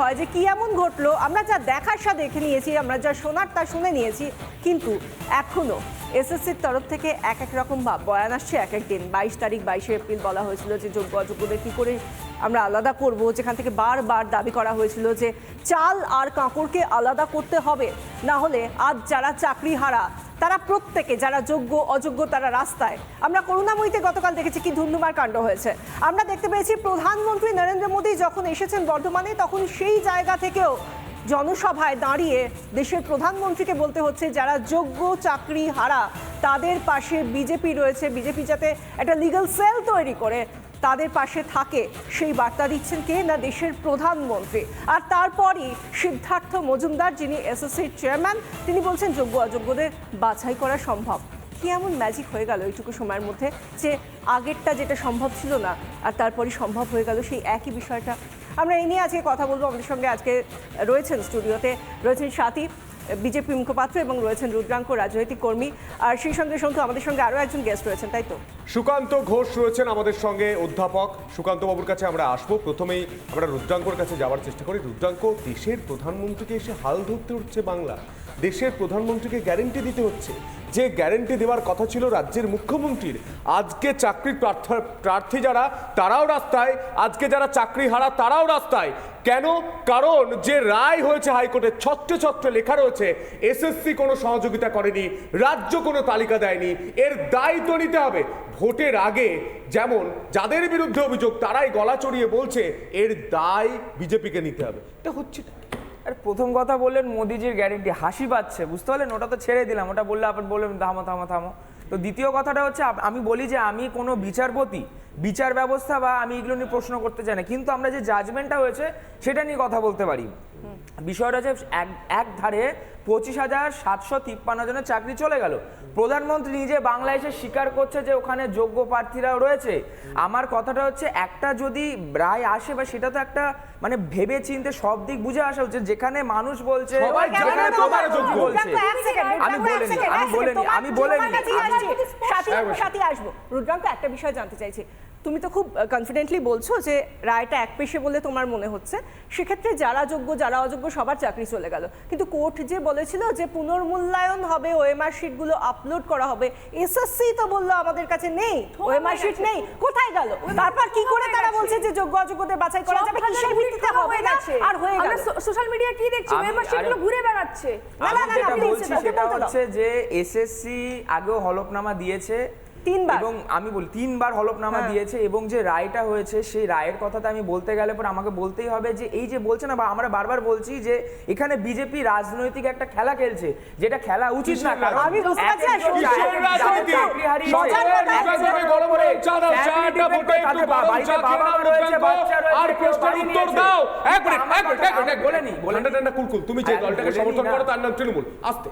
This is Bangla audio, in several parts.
হয় যে কি এমন ঘটলো? আমরা যা দেখার সা দেখে নিয়েছি, আমরা যা শোনার তা শুনে নিয়েছি, কিন্তু এখনও এসএসসির তরফ থেকে এক এক রকম বয়ান আসছে, এক এক দিন। বাইশ তারিখ, বাইশে এপ্রিল বলা হয়েছিল যে যোগ্য অযোগ্যদের কী করে আমরা আলাদা করব, যেখান থেকে বারবার দাবি করা হয়েছিল যে চাল আর কাঁকড়কে আলাদা করতে হবে। না হলে আজ যারা চাকরি হারা তারা প্রত্যেকে, যারা যোগ্য, অযোগ্য, তারা রাস্তায়। আমরা করুণাময়ীতে গতকাল দেখেছি কি ধুন্ধুমার কাণ্ড হয়েছে। আমরা দেখতে পেয়েছি প্রধানমন্ত্রী নরেন্দ্র মোদী যখন এসেছেন বর্ধমানে, তখন সেই জায়গা থেকেও জনসভায় দাঁড়িয়ে দেশের প্রধানমন্ত্রীকে বলতে হচ্ছে, যারা যোগ্য চাকরি হারা তাদের পাশে বিজেপি রয়েছে। বিজেপি যাতে একটা লিগাল সেল তৈরি করে তাদের পাশে থাকে। সেই বার্তা দিচ্ছেন কে? না দেশের প্রধানমন্ত্রী। আর তারপরই সিদ্ধার্থ মজুমদার, যিনি এসএসসির চেয়ারম্যান, তিনি বলছেন যোগ্য অযোগ্যদের বাছাই করা সম্ভব। কি এমন ম্যাজিক হয়ে গেল এইটুকু সময়ের মধ্যে যে আগেরটা যেটা সম্ভব ছিল না, আর তারপরই সম্ভব হয়ে গেল সেই একই বিষয়টা? আমরা এই নিয়ে আজকে কথা বলব। আমাদের সঙ্গে আজকে রয়েছেন স্টুডিওতে, রয়েছেন সাথী। বিজেপি মুখপাত্র এবং রয়েছেন রুদ্রাঙ্ক রাজনৈতিক কর্মী। আর সেই সঙ্গে সঙ্গে আমাদের সঙ্গে আরও একজন গেস্ট রয়েছেন, তাই তো? সুকান্ত ঘোষ রয়েছেন আমাদের সঙ্গে অধ্যাপক। সুকান্ত বাবুর কাছে আমরা আসব। প্রথমেই আমরা রুদ্রাঙ্কর কাছে যাওয়ার চেষ্টা করি। রুদ্রাঙ্ক, দেশের প্রধানমন্ত্রীকে এসে হাল ধরতে হচ্ছে বাংলা। দেশের প্রধানমন্ত্রীকে গ্যারেন্টি দিতে হচ্ছে। যে গ্যারেন্টি দেওয়ার কথা ছিল রাজ্যের মুখ্যমন্ত্রীর। আজকে চাকরির প্রার্থ- প্রার্থী যারা, তারাও রাস্তায়। আজকে যারা চাকরি হারা, তারাও রাস্তায়। কেন? কারণ যে রায় হয়েছে হাইকোর্টে ছত্রে ছত্রে লেখা রয়েছে, এসএসসি কোনো সহযোগিতা করেনি, রাজ্য কোনো তালিকা দেয়নি। এর দায়িত্ব নিতে হবে। ভোটের আগে যেমন যাদের বিরুদ্ধে অভিযোগ, তারাই গলা চড়িয়ে বলছে, এর দায় বিজেপিকে নিতে হবে। এটা হচ্ছে। আর প্রথম কথা বললেন মোদিজির গ্যারেন্টি হাসি পাচ্ছে, বুঝতে পারলেন? ওটা তো ছেড়ে দিলাম, ওটা বললে আপনি বললেন থামো থামো থামো। তো দ্বিতীয় কথাটা হচ্ছে আমি বলি যে আমি কোনো বিচারপতি বিচার ব্যবস্থা বা আমি এগুলো নিয়ে প্রশ্ন করতে চাই না। কিন্তু আমরা যে জাজমেন্টটা হয়েছে সেটা নিয়ে কথা বলতে পারি। বিষয়টা হচ্ছে এক এক ধারে পঁচিশ হাজার সাতশো তিপ্পান্ন জনের চাকরি চলে গেল। প্রধানমন্ত্রী নিজে বাংলায় এসে স্বীকার করছে যে ওখানে যোগ্য প্রার্থীরাও রয়েছে। আমার কথাটা হচ্ছে একটা যদি রায় আসে বা সেটা তো একটা মানে ভেবে চিনতে সব দিক বুঝে আসা উচিত। যেখানে মানুষ বলছে আমি বলিনি আমি বলিনি আমি বলিনি আমি- সাথী বলছি। সাথী আসব রুদ্রাঙ্ক একটা বিষয় জানতে চাইছি। তুমি তো খুব কনফিডেন্টলি বলছো যে রায়টা এক পেশে বলে তোমার মনে হচ্ছে। সেক্ষেত্রে যারা যোগ্য যারা অযোগ্য সবার চাকরি চলে গেল। কিন্তু কোর্ট যে বলেছিল যে পুনর্মূল্যায়ন হবে ওএমআর শিটগুলো আপলোড করা হবে এসএসসি তো বলল আমাদের কাছে নেই ওএমআর শিট নেই কোথায় গেল? তারপর কি করে তারা বলছে যে যোগ্য অযোগ্যদের বাছাই করা যাবে? কিসের ভিত্তিতে হবে না? আর হয়ে গেল। সোশ্যাল মিডিয়া কি দেখছি? আমি- মেম্বারশিপগুলো ঘুরে বেড়াচ্ছে। না, না, না, সেটা। হচ্ছে যে এসএসসি আগেও হলফনামা দিয়েছে তিনবার। এবং আমি বলি তিনবার হলফনামা হ্যাঁ। দিয়েছে এবং যে রায়টা হয়েছে সেই রায়ের কথাটা আমি বলতে গেলে পর আমাকে বলতেই হবে যে এই যে বলছে না বা আমরা বারবার বলছি যে এখানে বিজেপি রাজনৈতিক একটা খেলা খেলছে যেটা খেলা উচিত না কারণ আমি বুঝতে পারছি, তুমি যে দলটাকে সমর্থন করো তার নাম তৃণমূল। আস্তে।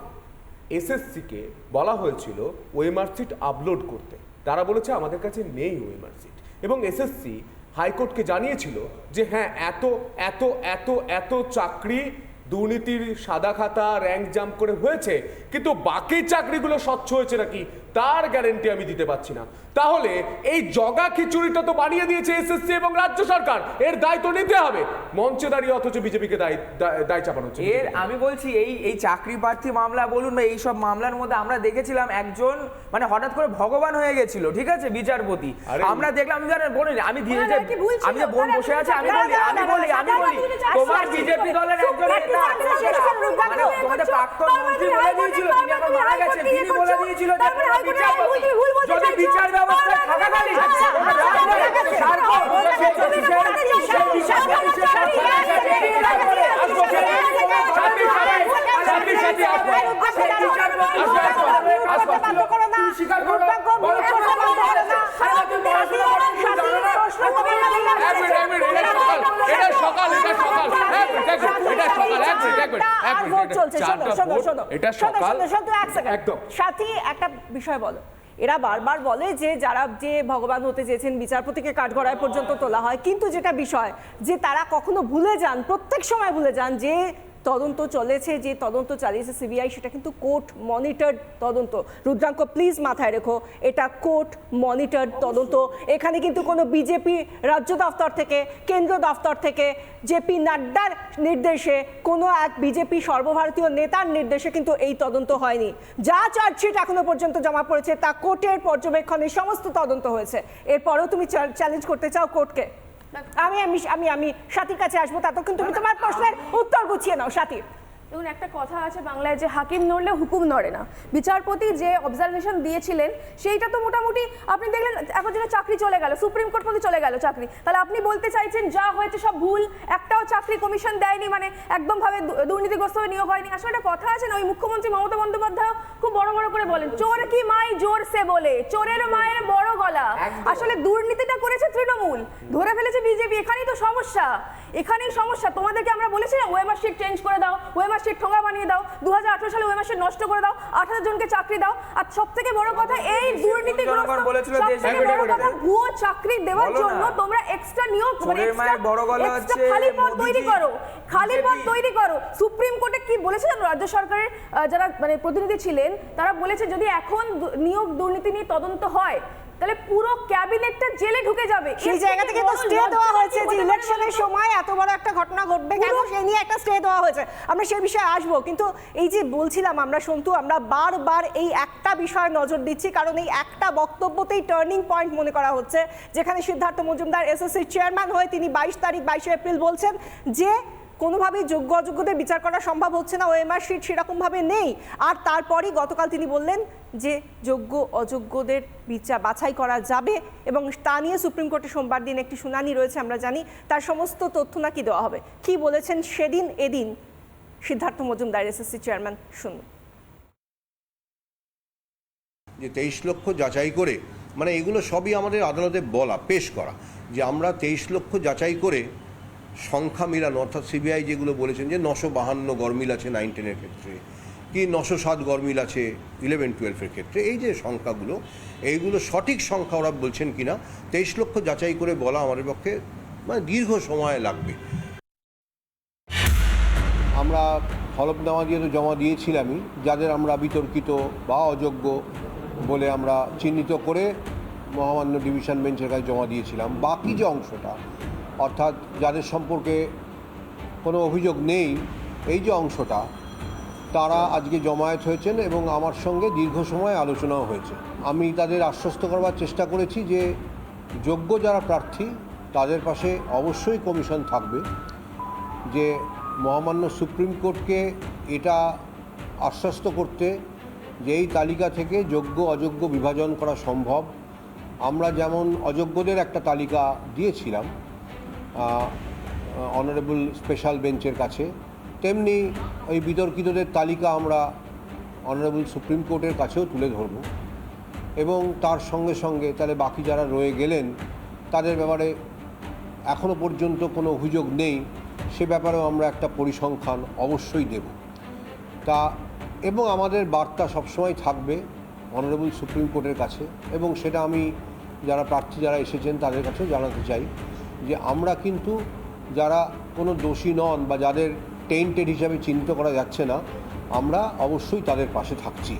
এসএসসি কে বলা হয়েছিল ওয়েমার্কশিট আপলোড করতে। তারা বলেছে, আমাদের কাছে নেই ওয়েমার্কশিট এবং এসএসসি হাইকোর্টকে জানিয়েছিল যে হ্যাঁ এত এত এত এত চাকরি দুর্নীতির সাদা খাতা র্যাঙ্ক জাম্প করে হয়েছে কিন্তু বাকি চাকরিগুলো স্বচ্ছ হয়েছে নাকি? তার গ্যারেন্টি আমি দিতে পারছি না। তাহলে এই জগা খিচুড়িটা তো বানিয়ে দিয়েছে এসএসসি এবং রাজ্য সরকার। এর দায় তো নিতে হবে। মঞ্চে দাঁড়িয়ে অথচ বিজেপিকে দায় দায়- চাপানো হচ্ছে এর আমি বলছি এই এই চাকরি প্রার্থী মামলা বলুন বা এইসব মামলার মধ্যে আমরা দেখেছিলাম একজন মানে হঠাৎ করে ভগবান হয়ে গেছিল ঠিক আছে? বিচারপতি। আরে আমরা দেখলাম আমি জানেন বলিনি আমি ধীরে? আমি যে বোন বসে আছে আমি বলি আমি বলি বলি তোমার বিজেপি দলের একজন নেতা মানে তোমাদের। প্রাক্তন তার মন্ত্রী মানে বলে দিয়েছিল তিনি এখন মানে মারা গেছেন ইয়ে তিনি বলে। দিয়েছিল যে মানে বলতে যদি। বিচার ব্যবস্থা না, না, না, থাকাকালীন না, না, তোমরা না, রাজনীতি না, না, না, সার করো, না, না, সেই না, কিসের- না, না, কিসের না, বিচার, না, না, কিসের না, বিচার, না, না, কিসের না, বিচার, না, না, আসব না, সেই- না, না, সাথী সাথী, সাথী সাথী আসব। সেই বিচারপতি আসব, আসব, আসব, করতে বাধ্য করো না। তুমি স্বীকার করো। রূপদাঙ্ক, বলো, মিথ্যা বলো, কথা বলো না। সারা তুমি পড়াশোনা করো, তুমি সাথী, জানো না? প্রশ্ন করবে না, ঠিক আছে? এক মিনিট, এক মিনিট, এটা সকাল, এটা সকাল, এটা সকাল। এক মিনিট, এক মিনিট, এটা সকাল, এক মিনিট, এক মিনিট, এক আর ভোট চলছে, শোনো, শোনো, শোনো। এটা সকাল। শোনো, শোনো, এক second। সাথী, একটা বিষয় বলো এরা বারবার বলে যে যারা যে ভগবান হতে চেয়েছেন বিচারপতিকে কাঠগড়ায় পর্যন্ত তোলা হয় কিন্তু যেটা বিষয় যে তারা কখনো ভুলে যান প্রত্যেক সময় ভুলে যান যে তদন্ত চলেছে যে তদন্ত চালিয়েছে সিবিআই সেটা কিন্তু কোর্ট মনিটর্ড তদন্ত। রুদ্রাঙ্ক প্লিজ মাথায় রেখো এটা কোর্ট মনিটর্ড তদন্ত। এখানে কিন্তু কোনো বিজেপি রাজ্য দফতর থেকে কেন্দ্র দফতর থেকে জেপি নাড্ডার নির্দেশে কোনো এক বিজেপি সর্বভারতীয় নেতার নির্দেশে কিন্তু এই তদন্ত হয়নি। যা চার্জশিট এখনও পর্যন্ত জমা পড়েছে তা কোর্টের পর্যবেক্ষণে সমস্ত তদন্ত হয়েছে। এরপরেও তুমি চ্যালেঞ্জ করতে চাও কোর্টকে? আমি আমি আমি আমি সাথীর কাছে আসব তা ততক্ষণ তুমি তোমার প্রশ্নের উত্তর গুছিয়ে নাও সাথী দেখুন একটা কথা আছে বাংলায় যে হাকিম নড়লে হুকুম নড়ে না। বিচারপতি যে অবজারভেশন দিয়েছিলেন সেইটা তো মোটামুটি আপনি দেখলেন এখন যেন চাকরি চলে গেল সুপ্রিম কোর্ট পর্যন্ত চলে গেল চাকরি। তাহলে আপনি বলতে চাইছেন যা হয়েছে সব ভুল একটাও চাকরি কমিশন দেয়নি মানে একদম ভাবে দু- দুর্নীতিগ্রস্তভাবে নিয়োগ হয়নি। আসলে একটা কথা আছে না ওই মুখ্যমন্ত্রী মমতা বন্দ্যোপাধ্যায় খুব বড় বড় করে বলেন চোর কি মাই জোর সে বলে চোরের মায়ের বড় গলা। আসলে দুর্নীতিটা করেছে তৃণমূল ধরে ফেলেছে বিজেপি এখানেই তো সমস্যা এখানেই সমস্যা। তোমাদেরকে আমরা বলেছিলাম ওয়েমার শিট চেঞ্জ করে দাও ওয়েমার শিট ঠোঙা বানিয়ে দাও দু সালে ওয়েমার শিট নষ্ট করে দাও আঠারো জনকে চাকরি দাও। আর সব থেকে বড় কথা এই দুর্নীতিগ্রস্ত বড় কথা ভুয়ো চাকরি দেওয়ার জন্য তোমরা এক্সট্রা নিয়োগ মানে খালি পদ তৈরি করো খালি পদ তৈরি করো। সুপ্রিম কোর্টে কি বলেছিলেন রাজ্য সরকারের যারা মানে প্রতিনিধি ছিলেন তারা বলেছে যদি এখন নিয়োগ দুর্নীতি নিয়ে তদন্ত হয় তাহলে পুরো ক্যাবিনেটটা জেলে ঢুকে যাবে। সেই জায়গা থেকে তো স্টে দেওয়া হয়েছে যে ইলেকশনের সময় এত বড় একটা ঘটনা ঘটবে কেন? সেই নিয়ে একটা স্টে দেওয়া হয়েছে। আমরা সেই বিষয়ে আসব। কিন্তু এই যে বলছিলাম আমরা সন্তু আমরা বারবার এই একটা বিষয়ে নজর দিচ্ছি কারণ এই একটা বক্তব্যতেই টার্নিং পয়েন্ট মনে করা হচ্ছে যেখানে সিদ্ধার্থ মজুমদার এসএসসির চেয়ারম্যান হয়ে তিনি বাইশ তারিখ বাইশে এপ্রিল বলছেন যে কোনোভাবেই যোগ্য অযোগ্যদের বিচার করা সম্ভব হচ্ছে না, ওএমআর শিট সেরকমভাবে নেই। আর তারপরই গতকাল তিনি বললেন যে যোগ্য অযোগ্যদের বিচার বাছাই করা যাবে এবং তা নিয়ে সুপ্রিম কোর্টে সোমবার দিন একটি শুনানি রয়েছে, আমরা জানি। তার সমস্ত তথ্য নাকি দেওয়া হবে। কি বলেছেন সেদিন এদিন সিদ্ধার্থ মজুমদার, এসএসসি চেয়ারম্যান, শুনুন। যে তেইশ লক্ষ যাচাই করে মানে এগুলো সবই আমাদের আদালতে বলা, পেশ করা, যে আমরা তেইশ লক্ষ যাচাই করে সংখ্যা মিলানো, অর্থাৎ সিবিআই যেগুলো বলেছেন যে নশো বাহান্ন গরমিল আছে নাইন টেনের ক্ষেত্রে, কি নশো সাত গরমিল আছে ইলেভেন, টুয়েলভের ক্ষেত্রে, এই যে সংখ্যাগুলো, এইগুলো সঠিক সংখ্যা ওরা বলছেন কিনা, তেইশ লক্ষ যাচাই করে বলা আমাদের পক্ষে মানে দীর্ঘ সময় লাগবে। আমরা হলফনামা দিয়ে তো জমা দিয়েছিলামই, যাদের আমরা বিতর্কিত বা অযোগ্য বলে আমরা চিহ্নিত করে মহামান্য ডিভিশন বেঞ্চের কাছে জমা দিয়েছিলাম, বাকি যে অংশটা অর্থাৎ যাদের সম্পর্কে কোনো অভিযোগ নেই, এই যে অংশটা, তারা আজকে জমায়েত হয়েছেন এবং আমার সঙ্গে দীর্ঘ সময় আলোচনাও হয়েছে। আমি তাদের আশ্বস্ত করবার চেষ্টা করেছি যে যোগ্য যারা প্রার্থী, তাদের পাশে অবশ্যই কমিশন থাকবে যে মহামান্য সুপ্রিম কোর্টকে এটা আশ্বস্ত করতে যে এই তালিকা থেকে যোগ্য, অযোগ্য বিভাজন করা সম্ভব। আমরা যেমন অযোগ্যদের একটা তালিকা দিয়েছিলাম অনারেবল স্পেশাল বেঞ্চের কাছে। তেমনি ওই বিতর্কিতদের তালিকা আমরা অনারেবল সুপ্রিম কোর্টের কাছেও তুলে ধরব। এবং তার সঙ্গে সঙ্গে তাহলে বাকি যারা রয়ে গেলেন, তাদের ব্যাপারে এখনও পর্যন্ত কোনো অভিযোগ নেই। সে ব্যাপারেও আমরা একটা পরিসংখ্যান অবশ্যই দেব। তা এবং আমাদের বার্তা সবসময় থাকবে অনারেবল সুপ্রিম কোর্টের কাছে। এবং সেটা আমি, যারা প্রার্থী যারা এসেছেন তাদের কাছে জানাতে চাই। যে আমরা কিন্তু যারা কোনো দোষী নন বা যাদের টেন্টেড হিসাবে চিহ্নিত করা যাচ্ছে না, আমরা অবশ্যই তাদের পাশে থাকছি।